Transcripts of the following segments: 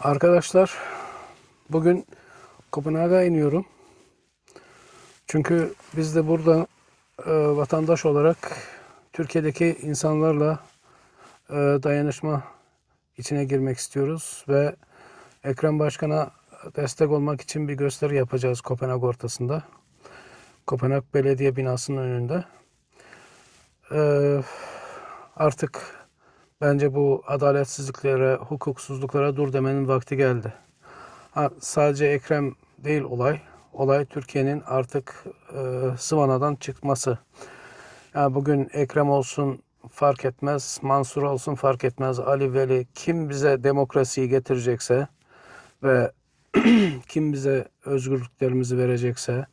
Arkadaşlar bugün Kopenhag'a iniyorum. Çünkü biz de burada e, vatandaş olarak Türkiye'deki insanlarla e, dayanışma içine girmek istiyoruz ve Ekrem Başkan'a destek olmak için bir gösteri yapacağız Kopenhag ortasında. Kopenhag Belediye binasının önünde. E, artık Bence bu adaletsizliklere, hukuksuzluklara dur demenin vakti geldi. Ha, sadece Ekrem değil olay. Olay Türkiye'nin artık e, sıvanadan çıkması. Yani bugün Ekrem olsun fark etmez, Mansur olsun fark etmez, Ali Veli kim bize demokrasiyi getirecekse ve kim bize özgürlüklerimizi verecekse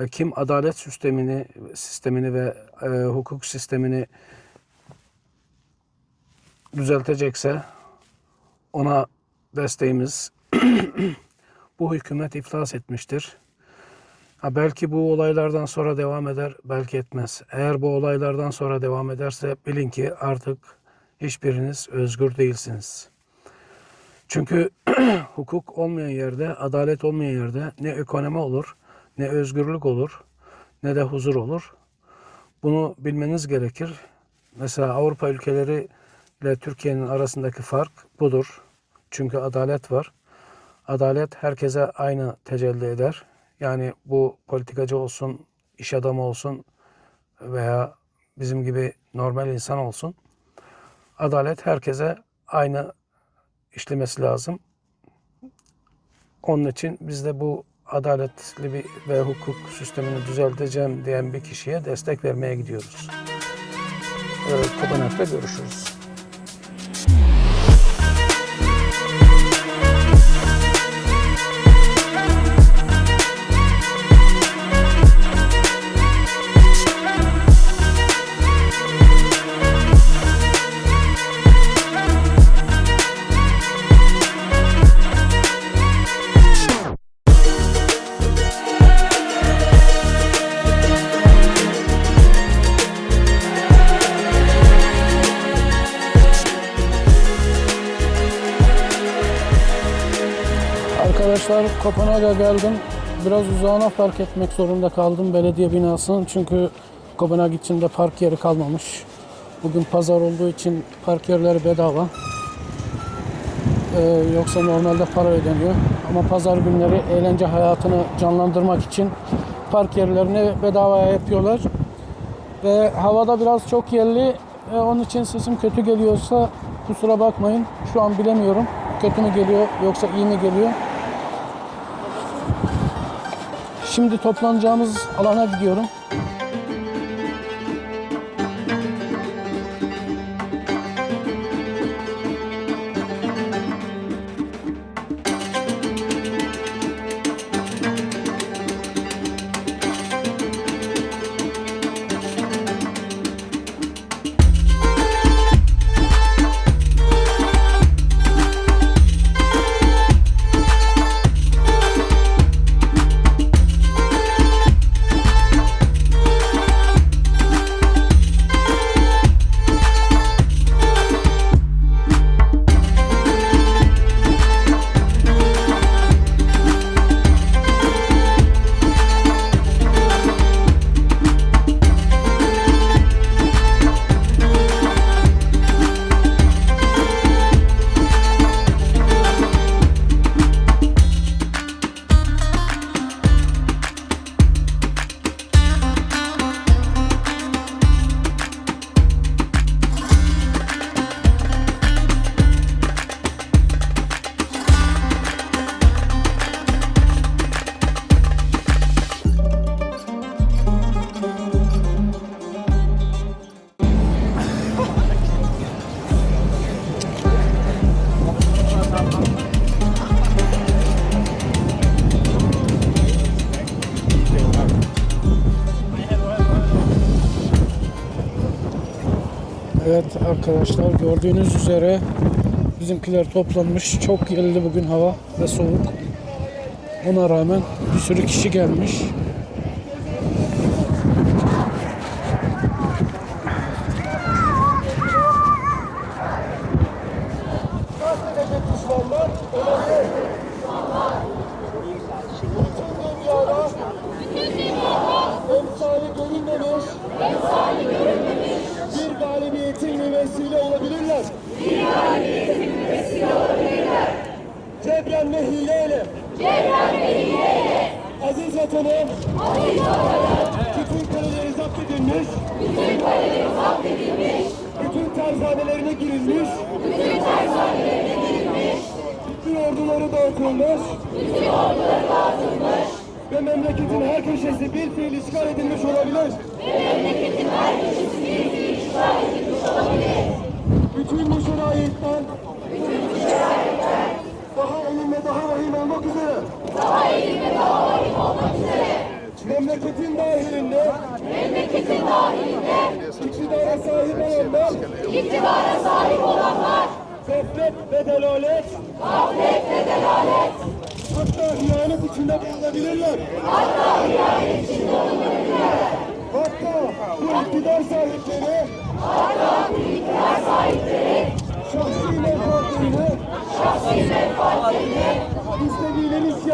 ve kim adalet sistemini sistemini ve e, hukuk sistemini düzeltecekse ona desteğimiz bu hükümet iflas etmiştir. Ha belki bu olaylardan sonra devam eder, belki etmez. Eğer bu olaylardan sonra devam ederse bilin ki artık hiçbiriniz özgür değilsiniz. Çünkü hukuk olmayan yerde, adalet olmayan yerde ne ekonomi olur, ne özgürlük olur, ne de huzur olur. Bunu bilmeniz gerekir. Mesela Avrupa ülkeleri ile Türkiye'nin arasındaki fark budur. Çünkü adalet var. Adalet herkese aynı tecelli eder. Yani bu politikacı olsun, iş adamı olsun veya bizim gibi normal insan olsun. Adalet herkese aynı işlemesi lazım. Onun için biz de bu adaletli bir ve hukuk sistemini düzelteceğim diyen bir kişiye destek vermeye gidiyoruz. Evet, Kopenhag'da görüşürüz. Kopenhag'a geldim. Biraz uzağına park etmek zorunda kaldım belediye binasının. Çünkü Kopenhag içinde park yeri kalmamış. Bugün pazar olduğu için park yerleri bedava. Ee, yoksa normalde para ödeniyor. Ama pazar günleri eğlence hayatını canlandırmak için park yerlerini bedavaya yapıyorlar. Ve havada biraz çok yerli. Ee, onun için sesim kötü geliyorsa kusura bakmayın. Şu an bilemiyorum. Kötü mü geliyor yoksa iyi mi geliyor? Şimdi toplanacağımız alana gidiyorum. Evet arkadaşlar gördüğünüz üzere bizimkiler toplanmış. Çok yerli bugün hava ve soğuk. Ona rağmen bir sürü kişi gelmiş. Aziz vatanım. Aziz vatanım. Bütün kaleleri zapt edilmiş. Bütün kaleleri zapt edilmiş. Bütün tersanelerine girilmiş. Bütün tersanelerine girilmiş. Bütün orduları dağıtılmış. Bütün orduları dağıtılmış. Ve memleketin her köşesi bir fiil işgal edilmiş olabilir. Bütün bu şeraitten daha elim ve daha vahim olmak üzere daha elim ve daha vahim olmak üzere memleketin dahilinde. Memleketin dahilinde. İktidara sahip olanlar. İktidara sahip olanlar. Gaflet ve delalet. Gaflet ve delalet. Hatta hıyanet içinde bulunabilirler. Hatta hıyanet içinde bulunabilirler. Hatta bu iktidar sahipleri. Şahsi menfaatlerini şahsi menfaatlerini istediğinin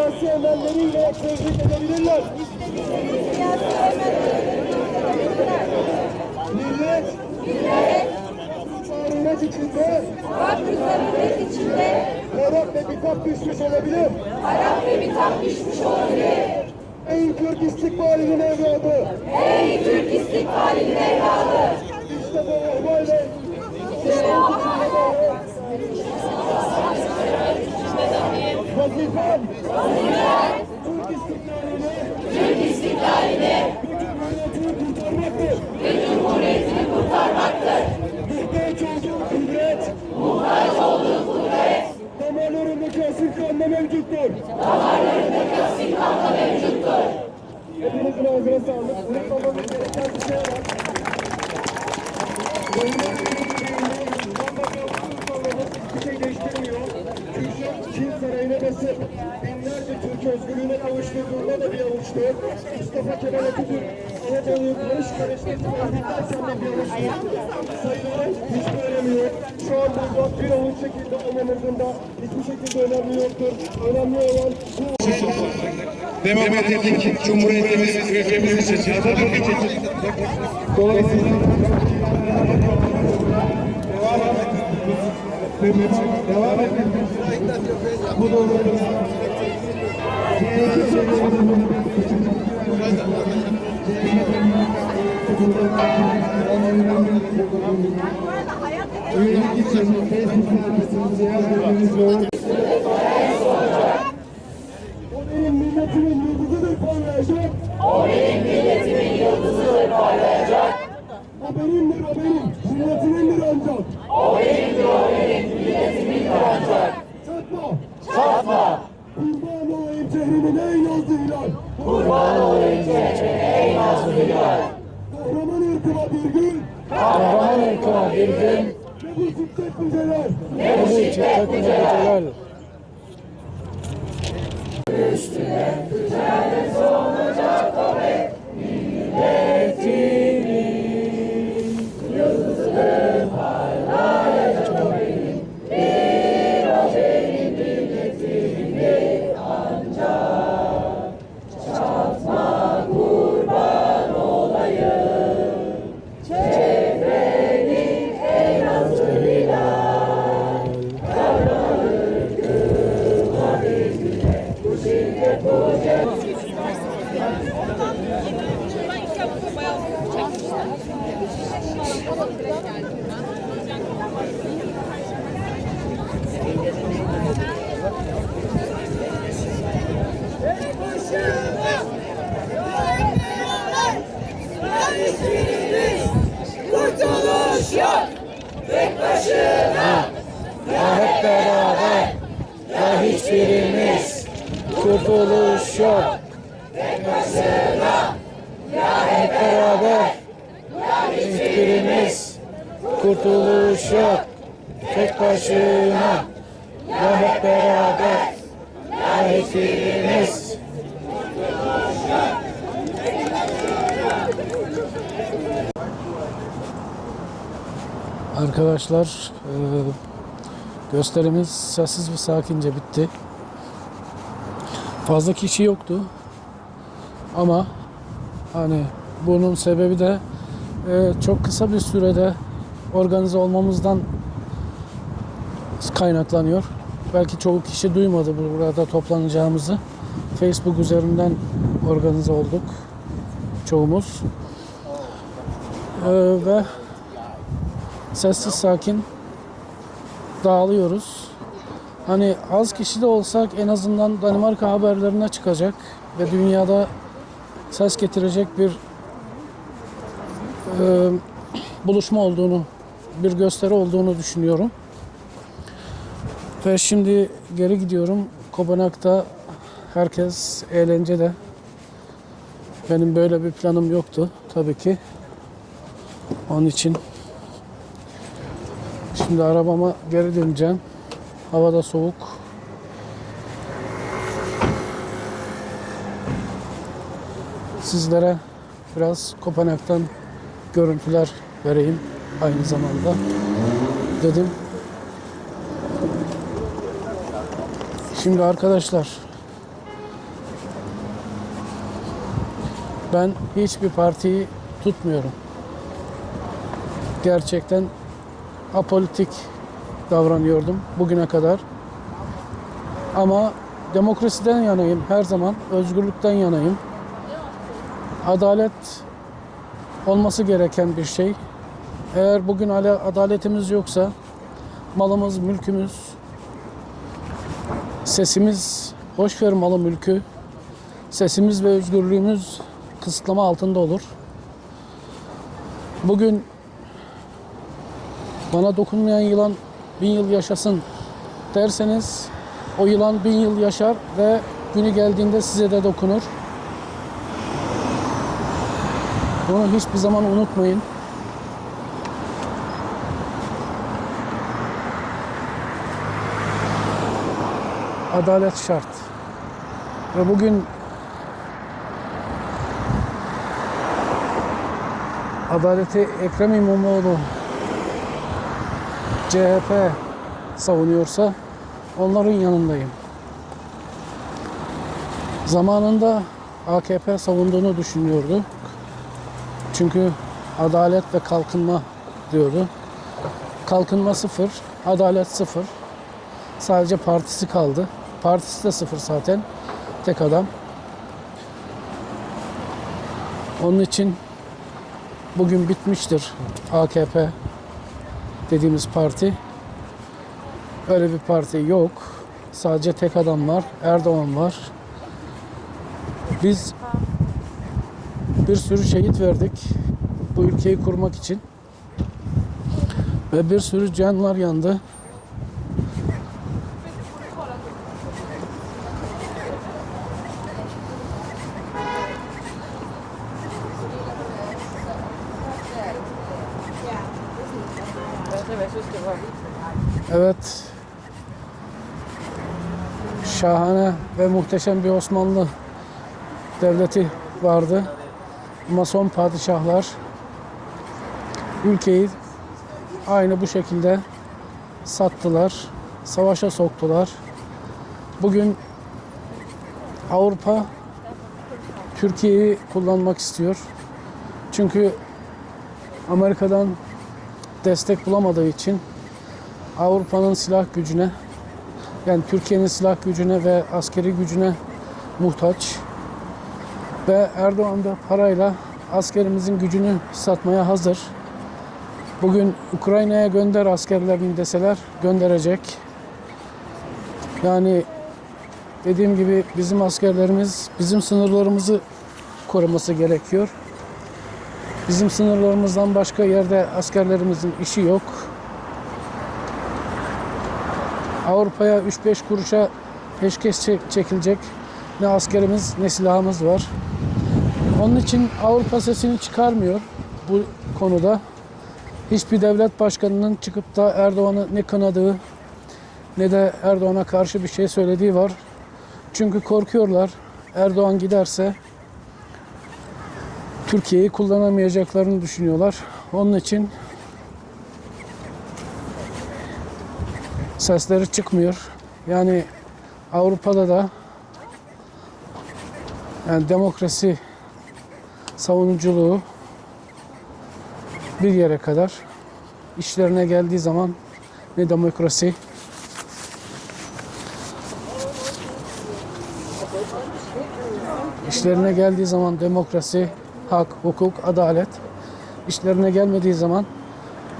siyasi emelleriyle tevfik edebilirler. Millet Millet Hürmet içinde hürmet içinde Arap ve bitap düşmüş olabilir. Arap ve bitap düşmüş olabilir. Ey Türk istikbalinin evladı. Ey Türk istikbalinin evladı. İşte bu ahvalle vazifem Türk istiklalini Türk istiklalini Sayıları hiçbir önemi yok. Şu an burada bir avuç şekilde olmamızın da hiçbir şekilde önemi yoktur. Önemli olan bu Demokratik Cumhuriyetimiz ülkemiz için Atatürk için dolayısıyla devam etmemiz bu doğrultuda Üyelik için Facebook sayfasını ziyaret etmeniz Kurtuluş yok. Tek hiçbirimiz kurtuluş yok. Tek başına hep beraber hiçbirimiz kurtuluş yok. Tek başına ya hep beraber ya hiçbirimiz Arkadaşlar e, Gösterimiz sessiz ve sakince bitti. Fazla kişi yoktu. Ama hani bunun sebebi de e, çok kısa bir sürede organize olmamızdan kaynaklanıyor. Belki çoğu kişi duymadı bu- burada toplanacağımızı. Facebook üzerinden organize olduk çoğumuz. Ee, ve sessiz sakin dağılıyoruz. Hani az kişi de olsak en azından Danimarka haberlerine çıkacak ve dünyada ses getirecek bir e, buluşma olduğunu, bir gösteri olduğunu düşünüyorum. Ve şimdi geri gidiyorum. Kopenhag'da herkes eğlencede. Benim böyle bir planım yoktu tabii ki. Onun için şimdi arabama geri döneceğim. Havada soğuk. Sizlere biraz Kopenhag'dan görüntüler vereyim aynı zamanda dedim. Şimdi arkadaşlar ben hiçbir partiyi tutmuyorum. Gerçekten apolitik davranıyordum bugüne kadar. Ama demokrasiden yanayım her zaman, özgürlükten yanayım. Adalet olması gereken bir şey. Eğer bugün hala adaletimiz yoksa malımız, mülkümüz, sesimiz, boş ver malı mülkü, sesimiz ve özgürlüğümüz kısıtlama altında olur. Bugün bana dokunmayan yılan bin yıl yaşasın derseniz o yılan bin yıl yaşar ve günü geldiğinde size de dokunur. Bunu hiçbir zaman unutmayın. Adalet şart. Ve bugün adaleti Ekrem İmamoğlu CHP savunuyorsa onların yanındayım. Zamanında AKP savunduğunu düşünüyordu. Çünkü adalet ve kalkınma diyordu. Kalkınma sıfır, adalet sıfır. Sadece partisi kaldı. Partisi de sıfır zaten. Tek adam. Onun için bugün bitmiştir AKP dediğimiz parti. Öyle bir parti yok. Sadece tek adam var. Erdoğan var. Biz bir sürü şehit verdik bu ülkeyi kurmak için. Ve bir sürü canlar yandı. Evet. Şahane ve muhteşem bir Osmanlı devleti vardı. Mason padişahlar ülkeyi aynı bu şekilde sattılar. Savaşa soktular. Bugün Avrupa Türkiye'yi kullanmak istiyor. Çünkü Amerika'dan destek bulamadığı için Avrupa'nın silah gücüne yani Türkiye'nin silah gücüne ve askeri gücüne muhtaç. Ve Erdoğan da parayla askerimizin gücünü satmaya hazır. Bugün Ukrayna'ya gönder askerlerini deseler gönderecek. Yani dediğim gibi bizim askerlerimiz bizim sınırlarımızı koruması gerekiyor. Bizim sınırlarımızdan başka yerde askerlerimizin işi yok. Avrupa'ya 3-5 kuruşa peşkeş çek- çekilecek ne askerimiz ne silahımız var. Onun için Avrupa sesini çıkarmıyor bu konuda. Hiçbir devlet başkanının çıkıp da Erdoğan'ı ne kınadığı ne de Erdoğan'a karşı bir şey söylediği var. Çünkü korkuyorlar Erdoğan giderse Türkiye'yi kullanamayacaklarını düşünüyorlar. Onun için sesleri çıkmıyor. Yani Avrupa'da da yani demokrasi savunuculuğu bir yere kadar işlerine geldiği zaman ne demokrasi işlerine geldiği zaman demokrasi, hak, hukuk, adalet işlerine gelmediği zaman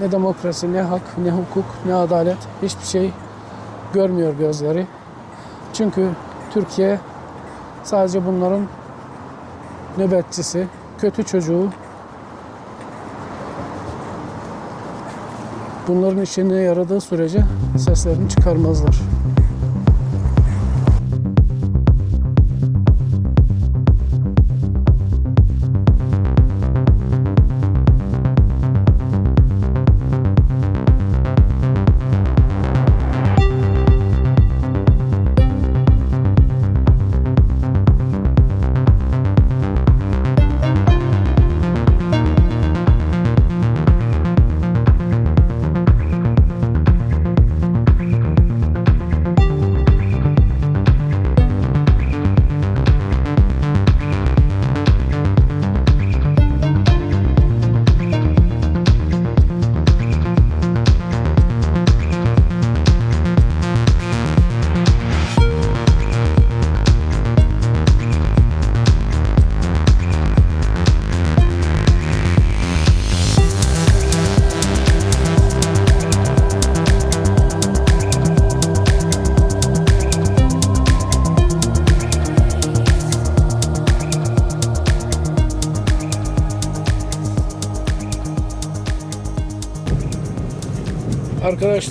ne demokrasi, ne hak, ne hukuk, ne adalet hiçbir şey görmüyor gözleri. Çünkü Türkiye sadece bunların nöbetçisi, kötü çocuğu. Bunların işine yaradığı sürece seslerini çıkarmazlar.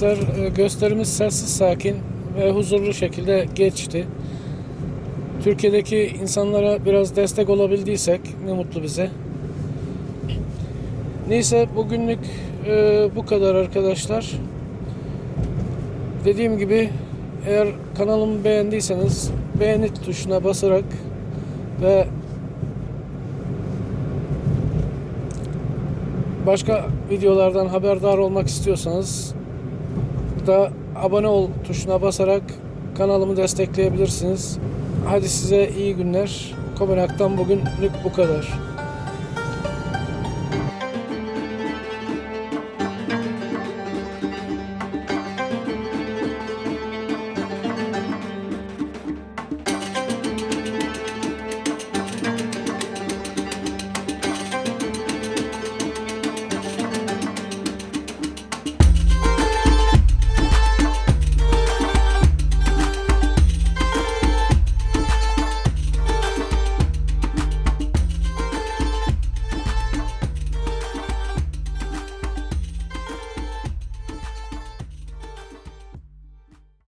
Arkadaşlar e, gösterimiz sessiz sakin ve huzurlu şekilde geçti. Türkiye'deki insanlara biraz destek olabildiysek ne mutlu bize. Neyse bugünlük e, bu kadar arkadaşlar. Dediğim gibi eğer kanalımı beğendiyseniz beğeni tuşuna basarak ve başka videolardan haberdar olmak istiyorsanız da abone ol tuşuna basarak kanalımı destekleyebilirsiniz. Hadi size iyi günler. Kopenhag'dan bugünlük bu kadar.